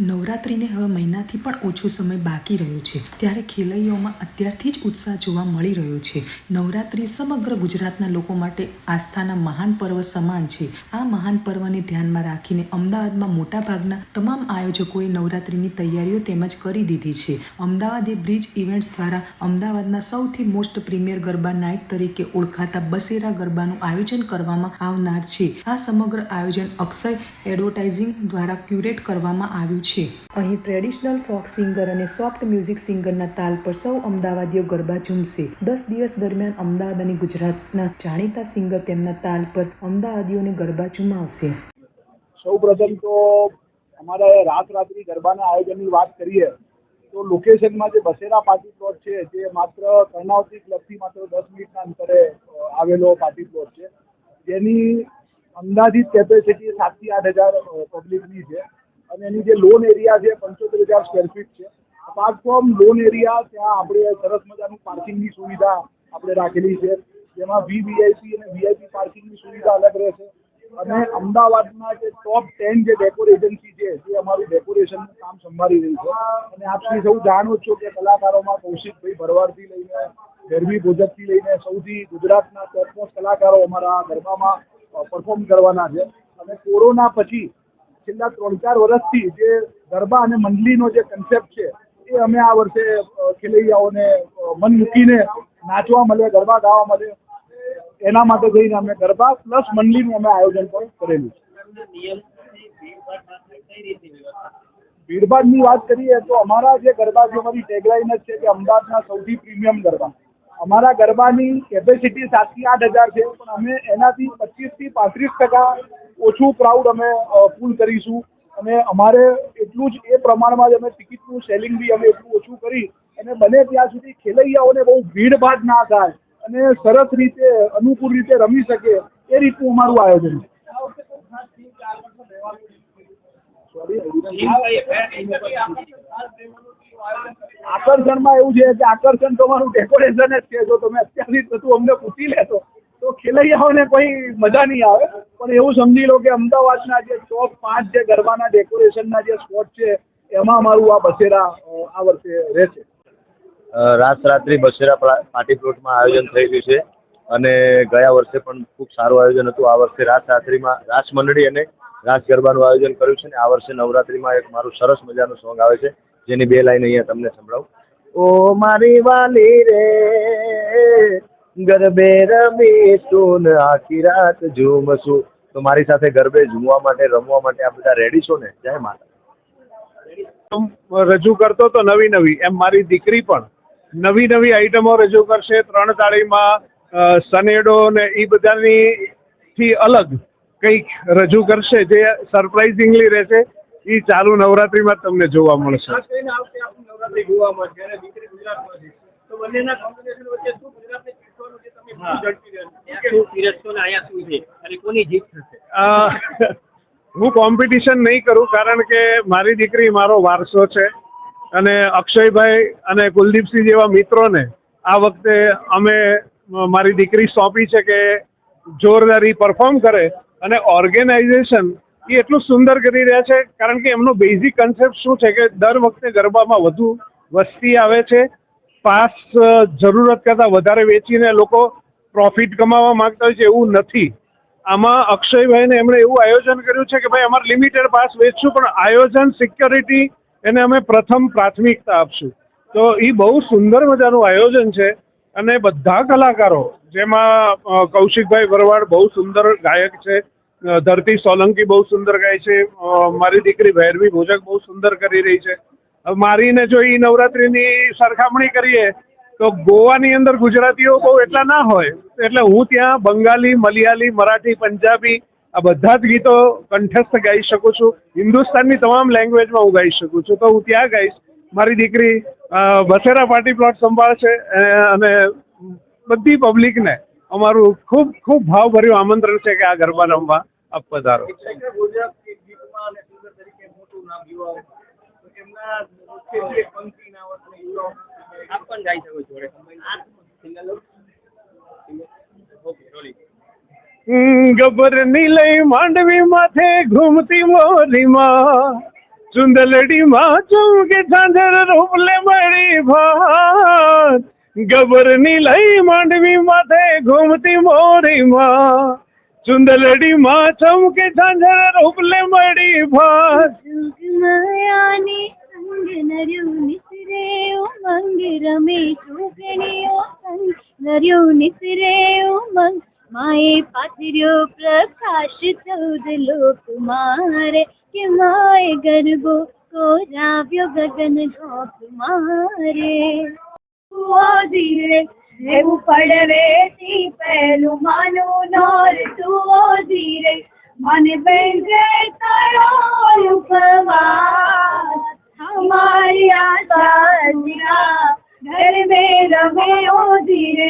નવરાત્રિને હવે મહિનાથી પણ ઓછો સમય બાકી રહ્યો છે. ત્યારે ખેલૈયાઓમાં અત્યારથી જ ઉત્સાહ જોવા મળી રહ્યો છે. નવરાત્રિ સમગ્ર ગુજરાતના લોકો માટે આસ્થાના મહાન પર્વ સમાન છે. આ મહાન પર્વને ધ્યાનમાં રાખીને અમદાવાદમાં મોટાભાગના તમામ આયોજકોએ નવરાત્રિની તૈયારીઓ તેમજ કરી દીધી છે. અમદાવાદે બ્રિજ ઇવેન્ટ્સ દ્વારા અમદાવાદના સૌથી મોસ્ટ પ્રીમિયર ગરબા નાઇટ તરીકે ઓળખાતા બસેરા ગરબાનું આયોજન કરવામાં આવનાર છે. આ સમગ્ર આયોજન અક્ષય એડવર્ટાઇઝિંગ દ્વારા ક્યુરેટ કરવામાં આવ્યું છે. અહીં ટ્રેડિશનલ ફોક સિંગર અને સોફ્ટ મ્યુઝિક સિંગરના તાલ પર સૌ અમદાવાદીઓ ગરબા ઝૂમશે. દસ દિવસ દરમિયાન અમદાવાદ અને ગુજરાતના જાણીતા સિંગર તેમના તાલ પર અમદાવાદીઓને ગરબા ઝુમાવશે. સૌ પ્રથમ તો અમારા રાત રાત્રિ ગરબાના આયોજનની વાત કરીએ, તો લોકેશનમાં જે બસેરા પાર્ટી પ્લોટ છે, જે માત્ર કર્ણાવતી ક્લબથી માત્ર દસ મિનિટના અંતરે આવેલો પાર્ટી પ્લોટ છે, જેની અંદાજિત કેપેસિટી સાતથી આઠ હજાર પબ્લિકની છે. અને એની જે લોન એરિયા છે, પંચોતેર હજાર સ્કવેર ફીટ છે. અપાર્ટ ફ્રોમ લોન એરિયા ત્યાં આપણે સરસ મજાનું પાર્કિંગની સુવિધા આપણે રાખેલી છે. જેમાં વીવીઆઈપી અને વીઆઈપી પાર્કિંગની સુવિધા અલગ રહેશે અને અમદાવાદમાં જે ટોપ ટેન જે ડેકોર એજન્સી છે તે અમારું ડેકોરેશનનું કામ સંભાળી રહી છે. અને આપ શ્રી સૌ જાણો છો કે કલાકારોમાં કૌશિકભાઈ ભરવાડથી લઈને ગરબી ભોજકથી લઈને સૌથી ગુજરાતના ટોપમોસ્ટ કલાકારો અમારા ગરબામાં પરફોર્મ કરવાના છે. અને કોરોના પછી છેલ્લા ત્રણ ચાર વર્ષથી જે ગરબા અને મંડલીનો જે કન્સેપ્ટ છે એ અમે આ વર્ષે ખેલૈયાઓને મન મૂકીને નાચવા મળે ગરબા ગાવા મળે એના માટે જઈને અમે ગરબા પ્લસ મંડલીનું અમે આયોજન પણ કરેલું છે. ભીડભાડની વાત કરીએ તો અમારા જે ગરબા જે અમારી ટેગલાઇન જ છે કે અમદાવાદના સૌથી પ્રીમિયમ ગરબા. અમારા ગરબાની કેપેસિટી સાતથી આઠ હજાર છે પણ અમે એનાથી પચીસથી પાંત્રીસ ટકા ઓછું ક્રાઉડ અમે ફૂલ કરીશું. અને અમારે એટલું જ એ પ્રમાણમાં જ અમે ટિકિટનું સેલિંગ બી અમે એટલું ઓછું કરી અને બને ત્યાં સુધી ખેલૈયાઓને બહુ ભીડભાડ ના થાય અને સરસ રીતે અનુકૂળ રીતે રમી શકે એ રીતનું અમારું આયોજન છે. આકર્ષણમાં એવું છે કે આકર્ષણ તમારું ડેકોરેશન જ છે. જો તમે અત્યારથી બધું અમને પૂછી લેશો, તો ખેલૈયાઓને કોઈ મજા નહીં આવે. પણ એવું સમજી લો કે અમદાવાદના જે ચોક પાંચ જે ગરબાના ડેકોરેશનના જે સ્પોટ છે, એમાં અમારું આ બસેરા આ વર્ષે રહેશે. રાત રાત્રિ બસેરા પાર્ટી પ્લોટમાં આયોજન થઈ ગયું છે. અને ગયા વર્ષે પણ ખૂબ સારું આયોજન હતું. આ વર્ષે રાત રાત્રિમાં રાસ મંડળી અને રાસ ગરબાનું આયોજન કર્યું છે. અને આ વર્ષે નવરાત્રિમાં એક મારું સરસ મજાનું સોંગ આવે છે. જેની બે લાઈન અહીંયા તમને સંભળાવું. ઓ મારી વાલી રે, ગરબે રમીશું ને આખી રાત ઝૂમશું. તો મારી સાથે ગરબે ઝૂમવા માટે, રમવા માટે આ બધા રેડી છો ને? જય માતા રજૂ કરતો તો નવી નવી. એમ મારી દીકરી પણ નવી નવી આઈટમો રજૂ કરશે. ત્રણ તાળીમાં સનેડો ને એ બધાની થી અલગ કંઈક રજૂ કરશે જે સરપ્રાઇઝિંગલી રહેશે. એ ચાલુ નવરાત્રીમાં તમને જોવા મળશે. ખાસ કરીને આ વખતે આપણું નવરાત્રી જોવામાં છે. અને દીકરી ગુજરાતમાં છે. તો બંનેના કોમ્બિનેશન વચ્ચે શું ગુજરાતને જીતવાનું છે તમે શું ઝડપી રહ્યો છો? શું પીરસશો ને અહીંયા શું છે? અને કોની જીત થશે? અ, હું કોમ્પિટિશન નહીં કરું કારણ કે મારી દીકરી મારો વારસો છે. અને અક્ષયભાઈ અને કુલદીપસિંહ જેવા મિત્રોને આ વખતે અમે મારી દીકરી સોંપી છે કે જોરદારી પરફોર્મ કરે અને ઓર્ગેનાઇઝેશન એ એટલું સુંદર કરી રહ્યા છે, કારણ કે એમનો બેઝિક કન્સેપ્ટ શું છે કે દર વખતે ગરબામાં વધુ વસ્તી આવે છે, પાસ જરૂરત કરતા વધારે વેચીને લોકો પ્રોફિટ કમાવા માંગતા હોય છે એવું નથી. આમાં અક્ષયભાઈને એમણે એવું આયોજન કર્યું છે કે ભાઈ અમારે લિમિટેડ પાસ વેચશું, પણ આયોજન સિક્યોરિટી એને અમે પ્રથમ પ્રાથમિકતા આપશું. તો એ બહુ સુંદર મજાનું આયોજન છે અને બધા કલાકારો, જેમાં કૌશિકભાઈ વરવાડ બહુ સુંદર ગાયક છે ધરતી સોલંકી બહુ સુંદર ગાય છે. મારી દીકરી ભૈરવી ભોજક બહુ સુંદર કરી રહી છે. મારીને જો એ નવરાત્રીની સરખામણી કરીએ, તો ગોવાની અંદર ગુજરાતીઓ બહુ એટલા ના હોય. એટલે હું ત્યાં બંગાળી, મલયાલી, મરાઠી, પંજાબી આ બધા જ ગીતો કંઠસ્થ ગાઈ શકું છું. હિન્દુસ્તાનની તમામ લેંગ્વેજમાં હું ગાઈ શકું છું. તો હું ત્યાં ગાઈશ. મારી દીકરી બસેરા પાર્ટી પ્લોટ સંભાળશે અને બધી પબ્લિકને અમારું ખૂબ ખૂબ ભાવભર્યું આમંત્રણ છે કે આ ગરબા રમવા. આપ પધારો ના ગબરની લઈ માંડવી માથે ઘૂમતી મોરીમાં. ચુંદલડી માં ચુમકે ઝાંઝર રૂપલે મળી ભાત. ગબરની લઈ માંડવી માથે ઘૂમતી મોરી માં ચુંદલડી માં ચમકે ઝાંઝર રૂપલે મળી ભાર. માયાની સંગ નર્યું નિસરે ઉમંગ રમે ચૂકણીઓ સંગ નર્યું નિસરે ઉમંગ માએ પાથર્યો પ્રકાશ ચૌદ લોક મારે કે માએ ગરબો કોરાવ્યો ગગન ગોપ મારે. એવું પડવેથી પહેલું માનું નોર તું ઓ ધીરે મને બેંગે તારો ઉપવાસ हमारी आशा घर में रमे ओ धीरे